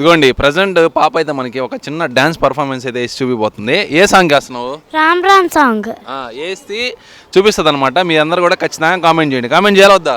ఇదిగోండి ప్రజెంట్ పాప అయితే మనకి ఒక చిన్న డ్యాన్స్ పర్ఫార్మెన్స్ అయితే వేసి చూపిపోతుంది ఏ సాంగ్ వేస్తున్నావు రామ్ రామ్ సాంగ్ వేసి చూపిస్తుంది అనమాట మీ అందరు కూడా ఖచ్చితంగా కామెంట్ చేయండి. కామెంట్ చేయాలి వద్దా?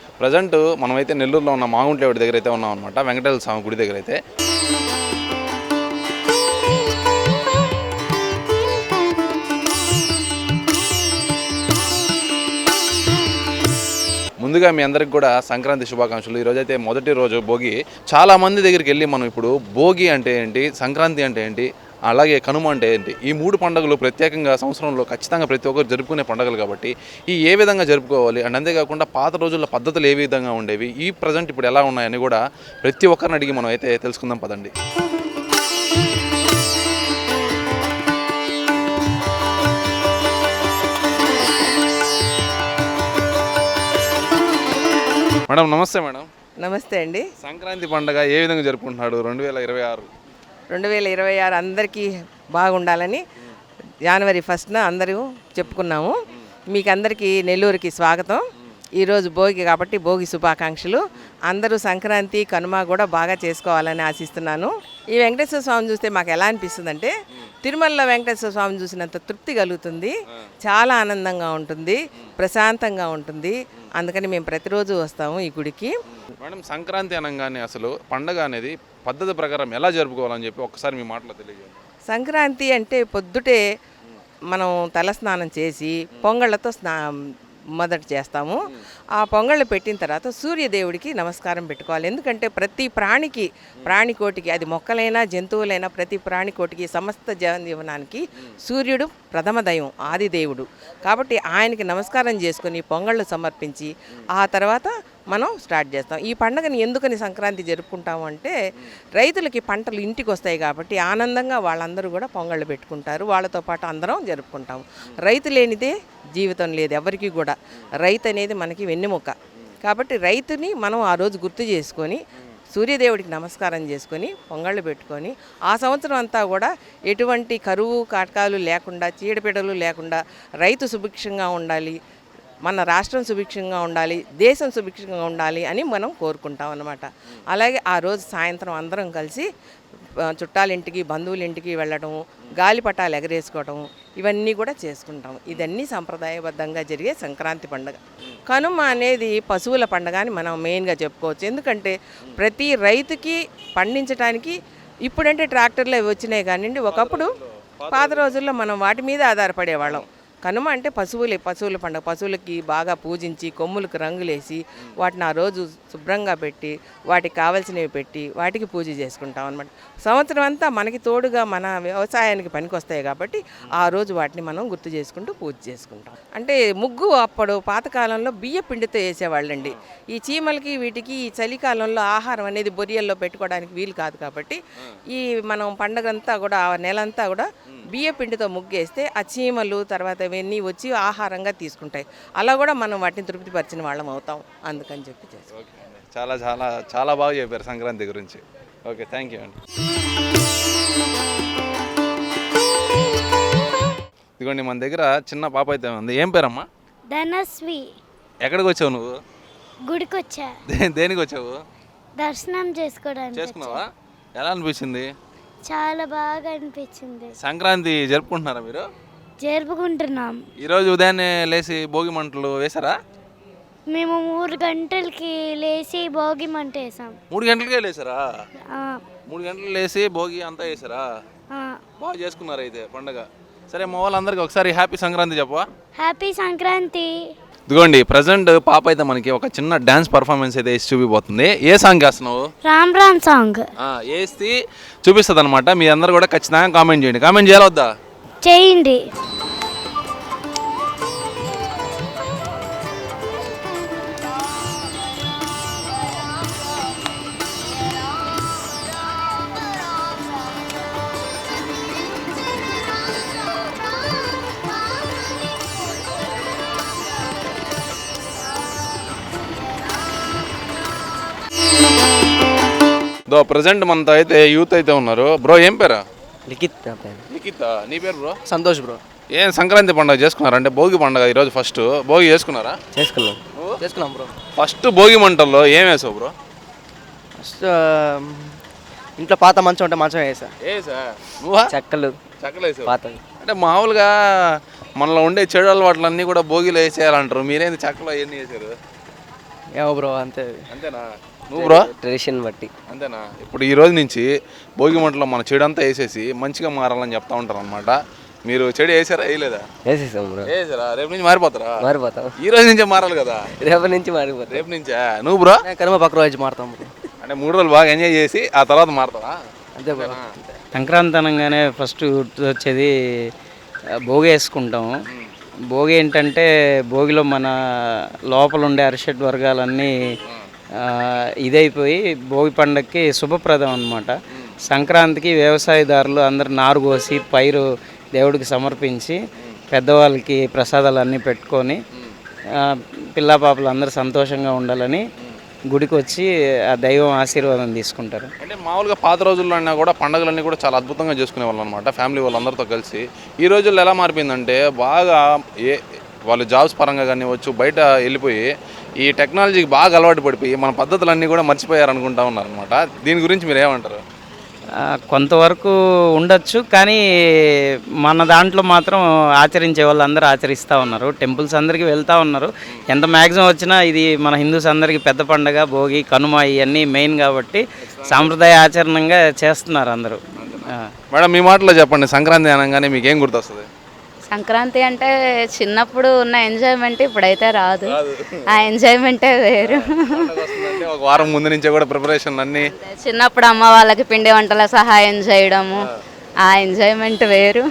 ప్రజెంట్ మనమైతే నెల్లూరులో ఉన్న మాగుంట్లేవాడి దగ్గర అయితే ఉన్నాం అనమాట వెంకటేశ్వర స్వామి గుడి దగ్గర అయితే. ముందుగా మీ అందరికి కూడా సంక్రాంతి శుభాకాంక్షలు. ఈరోజు అయితే మొదటి రోజు భోగి. చాలా మంది దగ్గరికి వెళ్ళి మనం ఇప్పుడు భోగి అంటే ఏంటి సంక్రాంతి అంటే ఏంటి అలాగే కనుమ అంటే ఏంటి? ఈ మూడు పండుగలు ప్రత్యేకంగా సంవత్సరంలో ఖచ్చితంగా ప్రతి ఒక్కరు జరుపుకునే పండుగలు కాబట్టి ఈ ఏ విధంగా జరుపుకోవాలి? అండ్ అంతేకాకుండా పాత రోజుల్లో పద్ధతులు ఏ విధంగా ఉండేవి? ఈ ప్రజెంట్ ఇప్పుడు ఎలా ఉన్నాయని కూడా ప్రతి ఒక్కరిని అడిగి మనం అయితే తెలుసుకుందాం పదండి. మేడం నమస్తే మేడం. నమస్తే అండి. సంక్రాంతి పండుగ ఏ విధంగా జరుపుకుంటున్నాడు రెండు వేల ఇరవై ఆరు. రెండు వేల ఇరవై ఆరు అందరికీ బాగుండాలని జనవరి ఫస్ట్న అందరూ చెప్పుకున్నాము. మీకు అందరికీ నెల్లూరుకి స్వాగతం. ఈరోజు భోగి కాబట్టి భోగి శుభాకాంక్షలు. అందరూ సంక్రాంతి కనుమ కూడా బాగా చేసుకోవాలని ఆశిస్తున్నాను. ఈ వెంకటేశ్వర స్వామి చూస్తే మాకు ఎలా అనిపిస్తుందంటే తిరుమలలో వెంకటేశ్వర స్వామిని చూసినంత తృప్తి కలుగుతుంది. చాలా ఆనందంగా ఉంటుంది. ప్రశాంతంగా ఉంటుంది. అందుకని మేము ప్రతిరోజు వస్తాము ఈ గుడికి. మేడం సంక్రాంతి అనగానే అసలు పండగ అనేది పద్ధతి ప్రకారం ఎలా జరుపుకోవాలని చెప్పి ఒక్కసారి మీ మాటలో తెలియజేయండి. సంక్రాంతి అంటే పొద్దుటే మనం తలస్నానం చేసి పొంగళ్ళతో స్నా మొదట చేస్తాము. ఆ పొంగళ్ళు పెట్టిన తర్వాత సూర్యదేవుడికి నమస్కారం పెట్టుకోవాలి. ఎందుకంటే ప్రతి ప్రాణికి ప్రాణికోటికి అది మొక్కలైనా జంతువులైనా ప్రతి ప్రాణికోటికి సమస్త జీవనానికి సూర్యుడు ప్రథమ దైవం ఆది దేవుడు కాబట్టి ఆయనకి నమస్కారం చేసుకొని పొంగళ్ళు సమర్పించి ఆ తర్వాత మనం స్టార్ట్ చేస్తాం. ఈ పండుగని ఎందుకని సంక్రాంతి జరుపుకుంటాము అంటే రైతులకి పంటలు ఇంటికి వస్తాయి కాబట్టి ఆనందంగా వాళ్ళందరూ కూడా పొంగళ్ళు పెట్టుకుంటారు. వాళ్ళతో పాటు అందరం జరుపుకుంటాము. రైతు లేనిదే జీవితం లేదు ఎవరికి కూడా. రైతు అనేది మనకి వెన్నెముక. కాబట్టి రైతుని మనం ఆ రోజు గుర్తు చేసుకొని సూర్యదేవుడికి నమస్కారం చేసుకొని పొంగళ్ళు పెట్టుకొని ఆ సంవత్సరం అంతా కూడా ఎటువంటి కరువు కాటకాలు లేకుండా చీడపీడలు లేకుండా రైతు సుభిక్షంగా ఉండాలి. మన రాష్ట్రం సుభిక్షంగా ఉండాలి దేశం సుభిక్షంగా ఉండాలి అని మనం కోరుకుంటాం అన్నమాట. అలాగే ఆ రోజు సాయంత్రం అందరం కలిసి చుట్టాలింటికి బంధువుల ఇంటికి వెళ్ళడం గాలిపటాలు ఎగరేసుకోవడం ఇవన్నీ కూడా చేసుకుంటాం. ఇదన్నీ సంప్రదాయబద్ధంగా జరిగే సంక్రాంతి పండుగ. కనుమ అనేది పశువుల పండుగ అని మనం మెయిన్గా చెప్పుకోవచ్చు. ఎందుకంటే ప్రతి రైతుకి పండించడానికి ఇప్పుడంటే ట్రాక్టర్లు అవి వచ్చినాయి కానివ్వండి ఒకప్పుడు పాత రోజుల్లో మనం వాటి మీద ఆధారపడేవాళ్ళం. కనుమ అంటే పశువులే పశువుల పండుగ. పశువులకి బాగా పూజించి కొమ్ములకు రంగులేసి వాటిని ఆ రోజు శుభ్రంగా పెట్టి వాటికి కావలసినవి పెట్టి వాటికి పూజ చేసుకుంటాం అనమాట సంవత్సరం అంతా మనకి తోడుగా మన వ్యవసాయానికి పనికొస్తాయి కాబట్టి ఆ రోజు వాటిని మనం గుర్తు చేసుకుంటూ పూజ చేసుకుంటాం. అంటే ముగ్గు అప్పుడు పాతకాలంలో బియ్య పిండితో వేసేవాళ్ళండి ఈ చీమలకి వీటికి ఈ చలికాలంలో ఆహారం అనేది బొరియల్లో పెట్టుకోవడానికి వీలు కాదు కాబట్టి ఈ మనం పండగంతా కూడా ఆ నెలంతా కూడా బియ్య పిండితో ముగ్గేస్తే ఆ చీమలు తర్వాత ఇవన్నీ వచ్చి ఆహారంగా తీసుకుంటాయి. అలా కూడా మనం వాటిని తృప్తిపరిచిన వాళ్ళం అవుతాం. అందుకని చెప్పి చేస్తాం. చాలా చాలా చాలా బాగా చెప్పారు సంక్రాంతి గురించి. ఓకే థ్యాంక్ యూ అండి. ఇదిగోండి మన దగ్గర చిన్న పాప అయితే ఉంది. ఏం పేరమ్మా? ధనస్వి. ఎక్కడికి వచ్చావు నువ్వు? గుడికి వచ్చా దే- దేనికి వచ్చావు దర్శనం చేసుకోవడానికి చేసుకున్నావా? ఎలా అనిపించింది? చాలా బాగా అనిపించింది. సంక్రాంతి జరుపుకుంటున్నారా మీరు? జరుపుకుంటున్నాం. ఈరోజు ఉదయాన్నే లేచి భోగి మంటలు వేశారా? మేము మూడు గంటలకి లేచి భోగి మంట వేసాం. మూడు గంటలకే లేచారా మూడు గంటలు లేచి భోగి అంతా వేసారా. బాగా చేసుకున్నారు అయితే పండగ. సరే మా వాళ్ళందరికీ ఒకసారి హ్యాపీ సంక్రాంతి చెప్పవా? హ్యాపీ సంక్రాంతి. ఇదిగోండి ప్రజెంట్ పాప అయితే మనకి ఒక చిన్న డ్యాన్స్ పర్ఫార్మెన్స్ అయితే వేసి చూపిపోతుంది ఏ సాంగ్ వేస్తున్నావు రామ్ రామ్ సాంగ్ వేసి చూపిస్తుంది అనమాట మీ అందరు కూడా ఖచ్చితంగా కామెంట్ చేయండి. కామెంట్ చేయాలి వద్దా? చేయండి. దో ప్రజెంట్ మనతో అయితే యూత్ అయితే ఉన్నారు. బ్రో ఏం పేరా? లిఖిత్ లిఖిత నీ పేరు బ్రో సంతోష్ బ్రో ఏం సంక్రాంతి పండుగ చేసుకున్నారా? అంటే భోగి పండుగ ఈరోజు ఫస్ట్ భోగి చేసుకున్నారా? చేసుకున్నాం. చేసుకున్నాం బ్రో ఫస్ట్ భోగి మంటల్లో ఏం వేసావు బ్రో ఫస్ట్ ఇంట్లో పాత మంచం ఉంటే మంచం వేసా. ఏసా నువ్వా? చెక్కలు. చక్కలేసావు పాతవి. అంటే మామూలుగా మనలో ఉండే చెడు అలవాట్లన్నీ కూడా భోగిలో వేసేయాలంటారు. మీరేంది చక్కలో ఎన్ని వేసారు? ఏమో బ్రో అంతే. అంతేనా? నువ్వు బ్రో? ట్రెడిషన్ బట్టి. అంతేనా? ఇప్పుడు ఈ రోజు నుంచి భోగి మంటలో మన చెడు అంతా వేసేసి మంచిగా మారాలని చెప్తా ఉంటారు అనమాట మీరు చెడు వేసారా వేయలేదా? వేసేసాం బ్రో. వేసారా? రేపు నుంచి మారిపోతారా? మారిపోతాం. ఈ రోజు నుంచే మారాలి కదా? రేపటి నుంచి మారిపోతాం. రేపు నుంచా? నువ్వు బ్రో? కనుమ పక్క రోజు మారుతాం బ్రో. అంటే మూడు రోజులు బాగా ఎంజాయ్ చేసి ఆ తర్వాత మారుతావా? అంతే బ్రో. సంక్రాంతి అనగానే ఫస్ట్ వచ్చేది భోగి వేసుకుంటాము భోగి ఏంటంటే భోగిలో మన లోపల ఉండే అరిషడ్ వర్గాలన్నీ ఇదైపోయి భోగి పండగకి శుభప్రదం అనమాట సంక్రాంతికి వ్యవసాయదారులు అందరు నారు కోసి పైరు దేవుడికి సమర్పించి పెద్దవాళ్ళకి ప్రసాదాలు అన్నీ పెట్టుకొని ఆ, పాపలు అందరూ సంతోషంగా ఉండాలని గుడికి వచ్చి ఆ దైవం ఆశీర్వాదం తీసుకుంటారు. అంటే మామూలుగా పాత రోజుల్లో అయినా కూడా పండుగలన్నీ కూడా చాలా అద్భుతంగా చేసుకునే వాళ్ళు అనమాట ఫ్యామిలీ వాళ్ళందరితో కలిసి. ఈ రోజుల్లో ఎలా మారిపోయిందంటే బాగా ఏ వాళ్ళు జాబ్స్ పరంగా కానివ్వచ్చు బయట వెళ్ళిపోయి ఈ టెక్నాలజీకి బాగా అలవాటు పడిపోయి మన పద్ధతులన్నీ కూడా మర్చిపోయారు అనుకుంటా ఉన్నారనమాట దీని గురించి మీరు ఏమంటారు? కొంతవరకు ఉండొచ్చు కానీ మన దాంట్లో మాత్రం ఆచరించే వాళ్ళు అందరూ ఆచరిస్తూ ఉన్నారు. టెంపుల్స్ అందరికీ వెళ్తూ ఉన్నారు. ఎంత మ్యాక్సిమం వచ్చినా ఇది మన హిందూస్ అందరికీ పెద్ద పండగ భోగి కనుమ ఇవన్నీ మెయిన్ కాబట్టి సాంప్రదాయ ఆచరణంగా చేస్తున్నారు అందరూ. మేడం మీ మాటలో చెప్పండి. సంక్రాంతి అనగానే మీకు ఏం గుర్తొస్తుంది? సంక్రాంతి అంటే చిన్నప్పుడు ఉన్న ఎంజాయ్మెంట్ ఇప్పుడైతే రాదు. ఆ ఎంజాయ్మెంటే వేరు. ఒక వారం ముందు నుంచే కూడా ప్రిపరేషన్ అన్నీ చిన్నప్పుడు అమ్మ వాళ్ళకి పిండి వంటల సహాయం చేయడము. ఆ. ఎంజాయ్మెంట్ వేరు.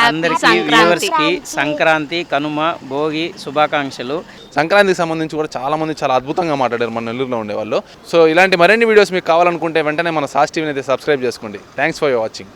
అందరికీ సంక్రాంతి. వ్యూవర్స్కి సంక్రాంతి కనుమ భోగి శుభాకాంక్షలు. సంక్రాంతికి సంబంధించి కూడా చాలా మంది చాలా అద్భుతంగా మాట్లాడారు మన నెల్లూరులో ఉండేవాళ్ళు సో ఇలాంటి మరిన్ని వీడియోస్ మీకు కావాలనుకుంటే వెంటనే మన సాస్ టీవీని అయితే సబ్స్క్రైబ్ చేసుకోండి. Thanks for watching